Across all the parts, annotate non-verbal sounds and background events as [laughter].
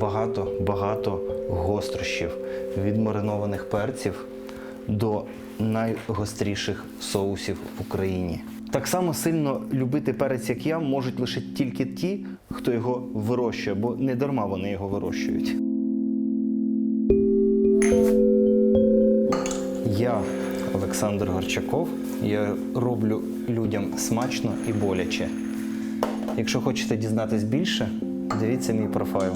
багато-багато гострощів від маринованих перців до найгостріших соусів в Україні. Так само сильно любити перець, як я, можуть лише тільки ті, хто його вирощує, бо не дарма вони його вирощують. Я Олександр Горчаков. Я роблю людям смачно і боляче. Якщо хочете дізнатись більше, дивіться мій профайл.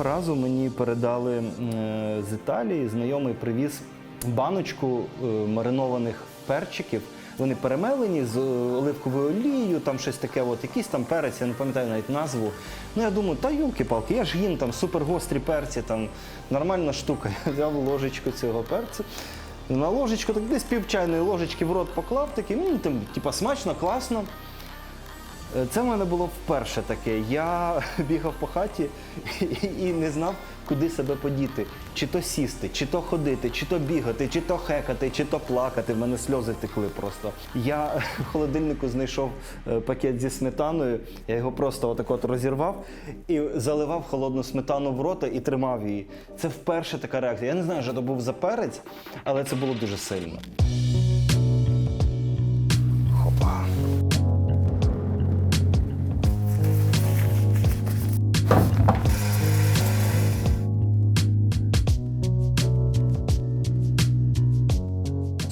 Одного разу мені передали е, з Італії, знайомий привіз баночку е, маринованих перчиків. Вони перемелені з е, оливковою олією, там щось таке, от, якийсь там перець, я не пам'ятаю навіть назву. Ну я думаю, та юлки-палки, я ж їм там супергострі перці, там нормальна штука. [laughs] Я взяв ложечку цього перцю. На ложечку, так десь пів ложечки в рот поклав, такий, ну, там, типа, смачно, класно. Е, Це в мене було вперше таке. Я [laughs] бігав по хаті і, не знав, куди себе подіти. Чи то сісти, чи то ходити, чи то бігати, чи то хекати, чи то плакати. В мене сльози текли просто. Я [laughs] в холодильнику знайшов е, пакет зі сметаною, я його просто отак от розірвав і заливав холодну сметану в рота і тримав її. Це вперше така реакція. Я не знаю, що це був за перець, але це було дуже сильно.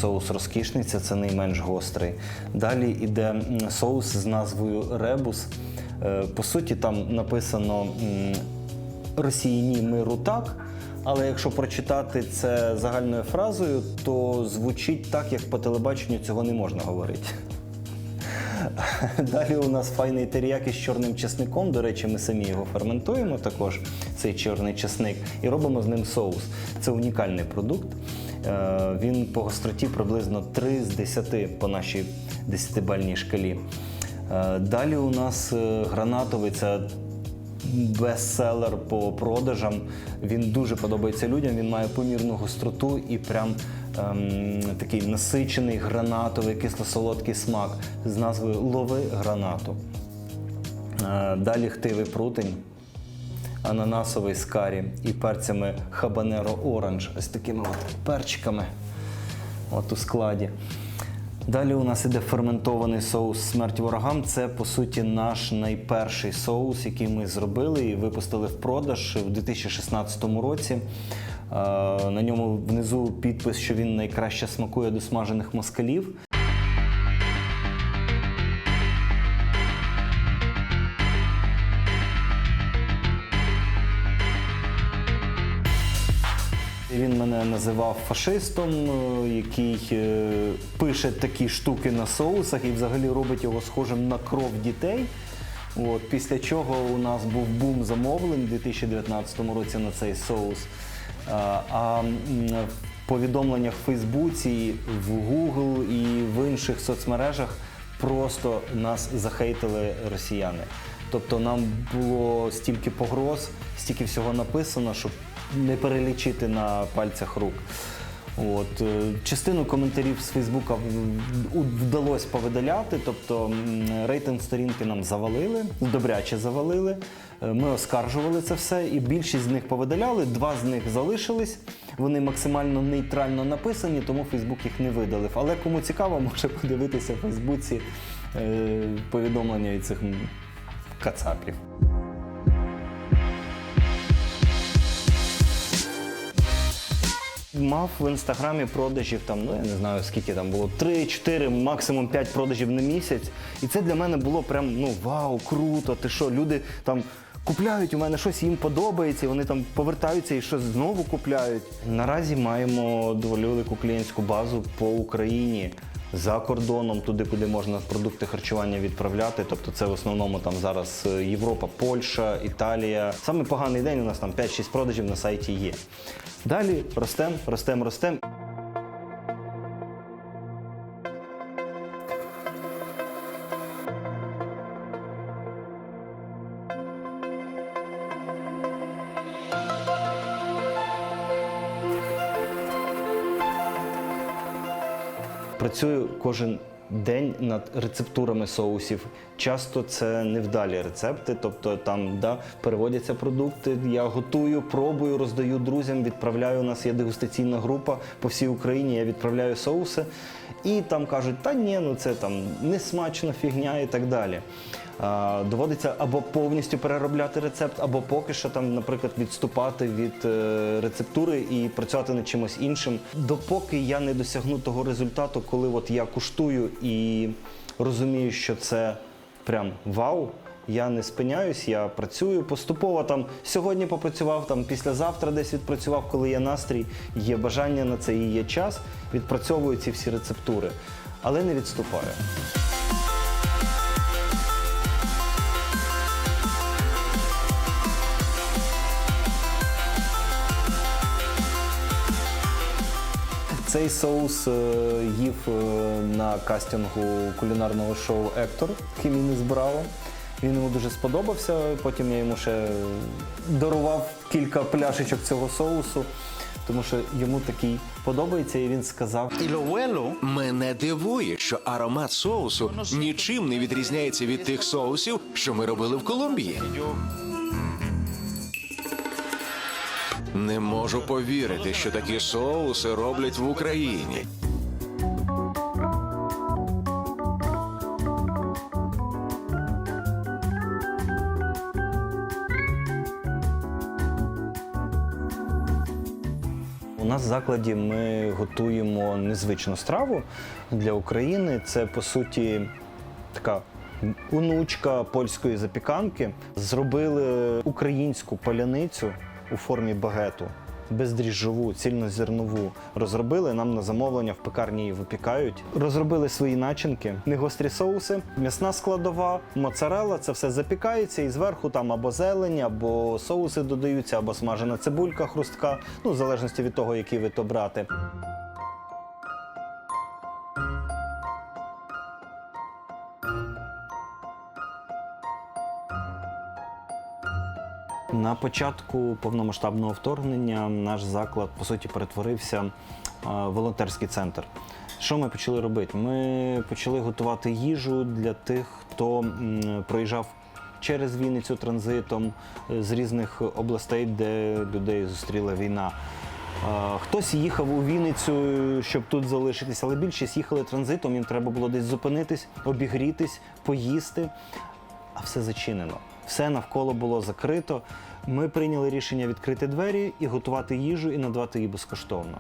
Соус розкішниця це найменш гострий. Далі йде соус з назвою ребус. Е, По суті, там написано Росіяні миру так. Але якщо прочитати це загальною фразою, то звучить так, як по телебаченню цього не можна говорити. Далі у нас файний теріяк із чорним чесником. До речі, ми самі його ферментуємо також, цей чорний чесник, і робимо з ним соус. Це унікальний продукт. Е, Він по гостроті приблизно 3 з 10 по нашій 10-бальній шкалі. Е, Далі у нас е, гранатовий це бестселер по продажам. Він дуже подобається людям. Він має помірну гостроту і прям ем, такий насичений гранатовий кисло-солодкий смак з назвою Лови гранату. Далі хтивий прутень, ананасовий з карі і перцями хабанеро оранж, ось такими от перчиками от у складі. Далі у нас іде ферментований соус смерть ворогам. Це по суті наш найперший соус, який ми зробили і випустили в продаж у 2016 році. Е, На ньому внизу підпис, що він найкраще смакує до смажених москалів. Називав фашистом, е, який е, пише такі штуки на соусах і взагалі робить його схожим на кров дітей. От, після чого у нас був бум замовлень у 2019 році на цей соус. А, а в повідомленнях в Фейсбуці, в Google і в інших соцмережах просто нас захейтили росіяни. Тобто нам було стільки погроз, стільки всього написано, щоб не перелічити на пальцях рук. От, е, частину коментарів з Фейсбука вдалося повидаляти, тобто рейтинг сторінки нам завалили, добряче завалили. Е, Ми оскаржували це все, і більшість з них повидаляли, два з них залишились. Вони максимально нейтрально написані, тому Фейсбук їх не видалив. Але кому цікаво, [laughs] може подивитися в Фейсбуці е, повідомлення від цих кацапів. Мав в інстаграмі продажів там, ну я не знаю скільки там було, 3-4, максимум 5 продажів на місяць. І це для мене було прям ну вау, круто. Ти що, люди там купляють у мене щось їм подобається, вони там повертаються і щось знову купляють. Наразі маємо доволі велику клієнтську базу по Україні. За кордоном, туди, куди можна продукти харчування відправляти. Тобто це в основному там зараз е, Європа, Польща, Італія. Саме поганий день у нас там 5-6 продажів на сайті є. Далі ростемо, ростемо, ростем. Працюю кожен день над рецептурами соусів. Часто це невдалі рецепти, тобто там да, переводяться продукти. Я готую, пробую, роздаю друзям, відправляю. У нас є дегустаційна група по всій Україні. Я відправляю соуси, і там кажуть, та ні, ну це там не смачно, фігня і так далі. Доводиться або повністю переробляти рецепт, або поки що там, наприклад, відступати від е, рецептури і працювати над чимось іншим. Допоки я не досягну того результату, коли от я куштую і розумію, що це прям вау. Я не спиняюсь, я працюю поступово там. Сьогодні попрацював, там післязавтра десь відпрацював, коли є настрій, є бажання на це і є час. Відпрацьовую ці всі рецептури, але не відступаю. Цей соус е, їв е, на кастингу кулінарного шоу Ектор Хімінес Браво. Він йому дуже сподобався. Потім я йому ще дарував кілька пляшечок цього соусу, тому що йому такий подобається, і він сказав. Y Мене дивує, що аромат соусу нічим не відрізняється від тих соусів, що ми робили в Колумбії. Не можу повірити, що такі соуси роблять в Україні. У нас в закладі ми готуємо незвичну страву для України. Це по суті така онучка польської запіканки. Зробили українську паляницю у формі багету. Бездріжджову, цільнозернову розробили. Нам на замовлення в пекарні її випікають. Розробили свої начинки, негострі соуси, м'ясна складова, моцарелла. Це все запікається і зверху там або зелень, або соуси додаються, або смажена цибулька, хрустка, ну в залежності від того, який вид обрати. На початку повномасштабного вторгнення наш заклад по суті перетворився в волонтерський центр. Що ми почали робити? Ми почали готувати їжу для тих, хто проїжджав через Вінницю транзитом е, з різних областей, де людей зустріла війна. Е, Хтось їхав у Вінницю, щоб тут залишитися, але більшість їхали транзитом. Їм треба було десь зупинитись, обігрітись, поїсти а все зачинено. Все навколо було закрито. Ми прийняли рішення відкрити двері і готувати їжу і надавати її безкоштовно.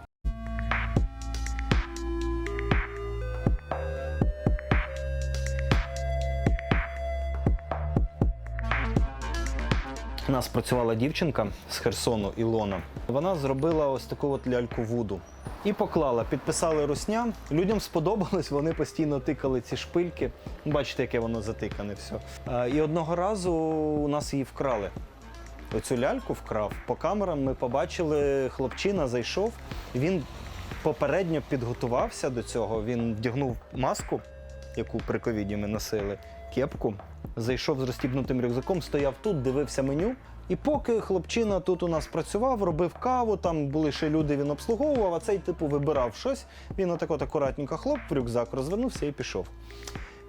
У нас працювала дівчинка з Херсону Ілона. Вона зробила ось таку от ляльку Вуду. І поклала, підписали русня. Людям сподобалось, вони постійно тикали ці шпильки. Бачите, яке воно затикане все. І одного разу у нас її вкрали. Оцю ляльку вкрав. По камерам ми побачили, хлопчина зайшов. Він попередньо підготувався до цього. Він вдягнув маску, яку при ковіді ми носили, кепку, зайшов з розстібнутим рюкзаком, стояв тут, дивився меню. І поки хлопчина тут у нас працював, робив каву, там були ще люди, він обслуговував, а цей типу вибирав щось. Він отак от акуратненько хлоп в рюкзак розвернувся і пішов.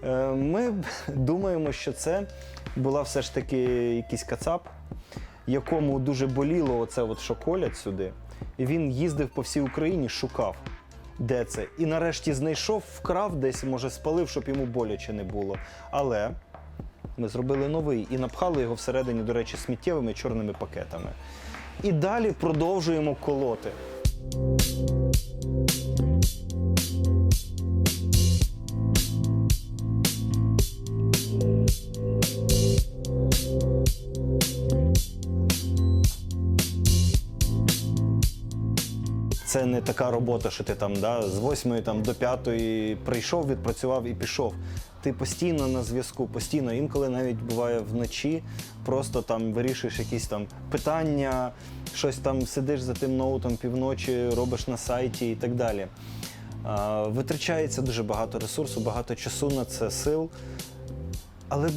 Е, Ми [laughs] думаємо, що це була все ж таки якийсь кацап, якому дуже боліло оце, от, що сюди. І він їздив по всій Україні, шукав, де це. І нарешті знайшов, вкрав десь, може, спалив, щоб йому боляче не було. Але ми зробили новий і напхали його всередині, до речі, сміттєвими чорними пакетами. І далі продовжуємо колоти. Це не така робота, що ти там да, з 8 там, до 5 прийшов, відпрацював і пішов. Ти постійно на зв'язку, постійно, інколи навіть буває вночі, просто там вирішуєш якісь там питання, щось там сидиш за тим ноутом півночі, робиш на сайті і так далі. Витрачається дуже багато ресурсу, багато часу на це сил. Але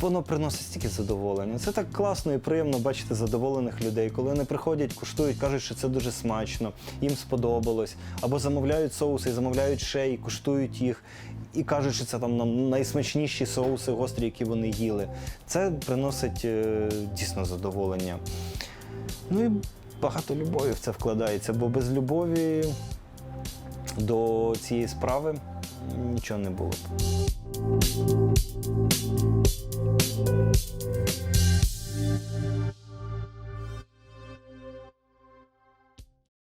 воно приносить стільки задоволення. Це так класно і приємно бачити задоволених людей, коли вони приходять, куштують, кажуть, що це дуже смачно, їм сподобалось, або замовляють соуси, і замовляють ще і куштують їх. І кажуть, що це там нам найсмачніші соуси гострі, які вони їли. Це приносить е, дійсно задоволення. Ну і багато любові в це вкладається, бо без любові до цієї справи нічого не було б. うん。